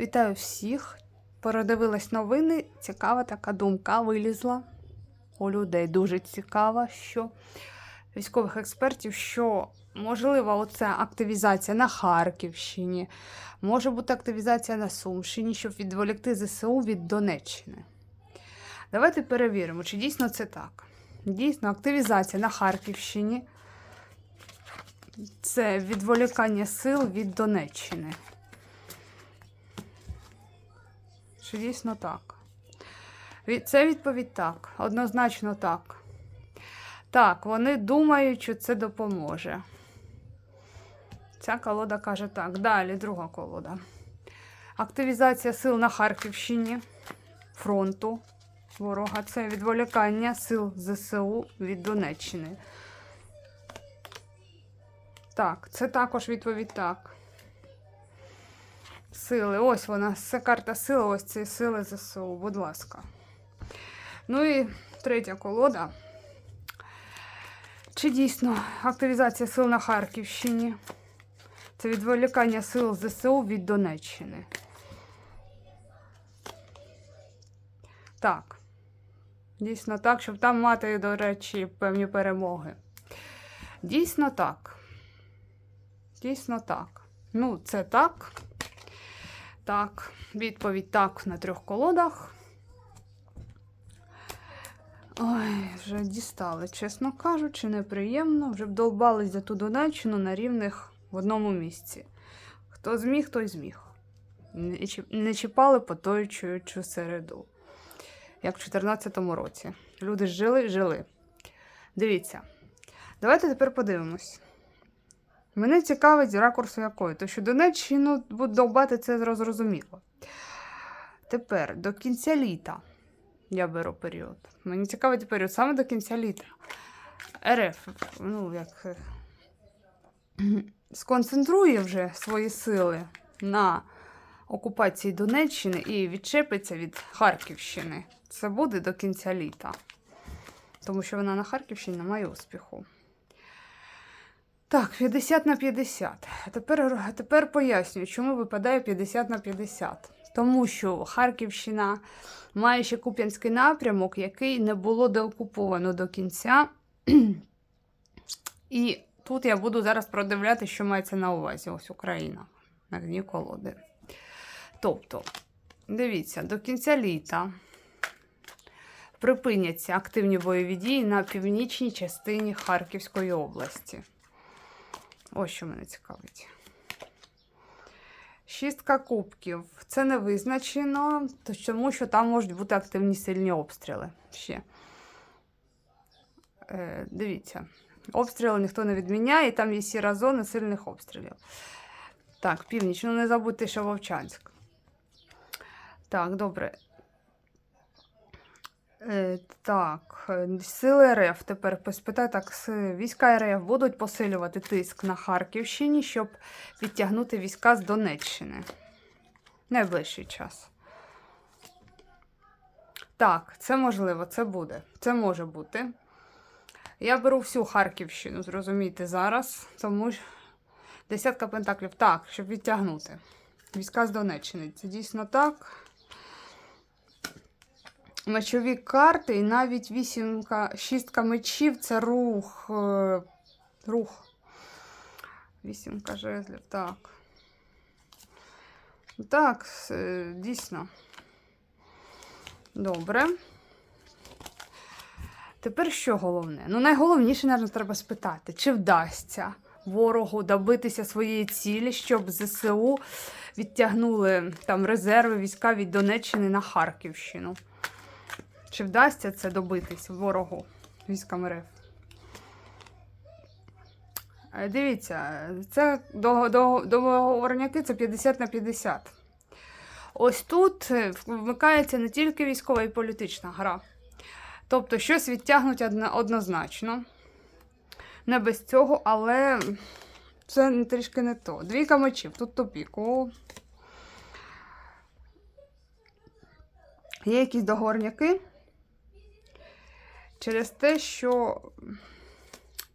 Вітаю всіх. Передивилась новини. Цікава така думка вилізла у людей. Дуже цікава, що військових експертів, що можлива оця активізація на Харківщині, може бути активізація на Сумщині, щоб відволікти ЗСУ від Донеччини. Давайте перевіримо, чи дійсно це так. Дійсно, активізація на Харківщині це відволікання сил від Донеччини. Чи дійсно так? Це відповідь так. Однозначно так. Так, вони думають, що це допоможе. Ця колода каже так. Далі друга колода. Активізація сил на Харківщині фронту ворога. Це відволікання сил ЗСУ від Донеччини. Так, це також відповідь так. Сили. Ось вона, це карта сили, ось ці сили ЗСУ, будь ласка. Ну і третя колода. Чи дійсно активізація сил на Харківщині? Це відволікання сил ЗСУ від Донеччини. Так. Дійсно так, щоб там мати, до речі, певні перемоги. Дійсно так. Дійсно так. Ну, це так. Так, відповідь так на трьох колодах. Ой, вже дістали, чесно кажучи, неприємно. Вже б долбались за ту Донеччину на рівних в одному місці. Хто зміг, той зміг. Не чіпали потоючу середу. Як в 2014 році. Люди жили, жили. Дивіться. Давайте тепер подивимось. Мене цікавить з ракурсу якої, тому що Донеччину довбати це зрозуміло. Тепер до кінця літа я беру період. Мені цікавить період саме до кінця літа. РФ, ну як сконцентрує вже свої сили на окупації Донеччини і відчепиться від Харківщини. Це буде до кінця літа. Тому що вона на Харківщині не має успіху. Так, 50 на 50. Тепер, тепер пояснюю, чому випадає 50 на 50. Тому що Харківщина має ще Куп'янський напрямок, який не було деокуповано до кінця. І тут я буду зараз продивляти, що мається на увазі. Ось Україна на дні колоди. Тобто, дивіться, до кінця літа припиняться активні бойові дії на північній частині Харківської області. Ось що мене цікавить. Шістка кубків. Це не визначено, тому що там можуть бути активні сильні обстріли ще. Е, дивіться, обстріли ніхто не відміняє, і там є сіра зона сильних обстрілів. Так, північ. Ну не забудьте, що Вовчанськ. Так, добре. Е, так, е, сили РФ тепер спитаю так, війська РФ будуть посилювати тиск на Харківщині, щоб відтягнути війська з Донеччини. Найближчий час. Так, це можливо, це буде. Це може бути. Я беру всю Харківщину, зрозумійте, зараз, тому що десятка пентаклів. Так, щоб відтягнути. Війська з Донеччини. Це дійсно так. Мечові карти і навіть вісімка, шістка мечів це рух. е, Рух. Вісімка жезлів, так. Так, дійсно. Добре. Тепер що головне? Ну, найголовніше, напевно, треба спитати, чи вдасться ворогу добитися своєї цілі, щоб ЗСУ відтягнули там резерви війська від Донеччини на Харківщину. Чи вдасться це добитись ворогу військам РФ? Е, Дивіться, це до- до- договорняки це 50 на 50. Ось тут е, вмикається не тільки військова і політична гра. Тобто щось відтягнуть однозначно. Не без цього, але це трішки не то. Двійка мечів, тут тупік. О. Є якісь договорняки через те, що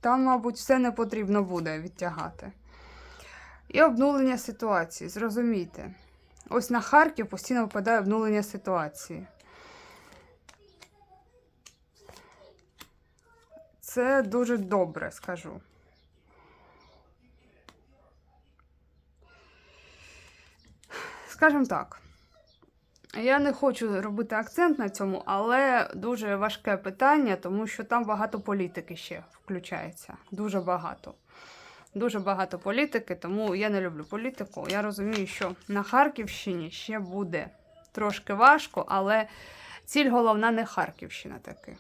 там, мабуть, все не потрібно буде відтягати. І обнулення ситуації, зрозумійте. ось на Харків постійно випадає обнулення ситуації. Це дуже добре, скажу. Скажімо так. Я не хочу робити акцент на цьому, але дуже важке питання, тому що там багато політики ще включається. Дуже багато. Дуже багато політики, тому я не люблю політику. Я розумію, що на Харківщині ще буде трошки важко, але ціль головна не Харківщина таки.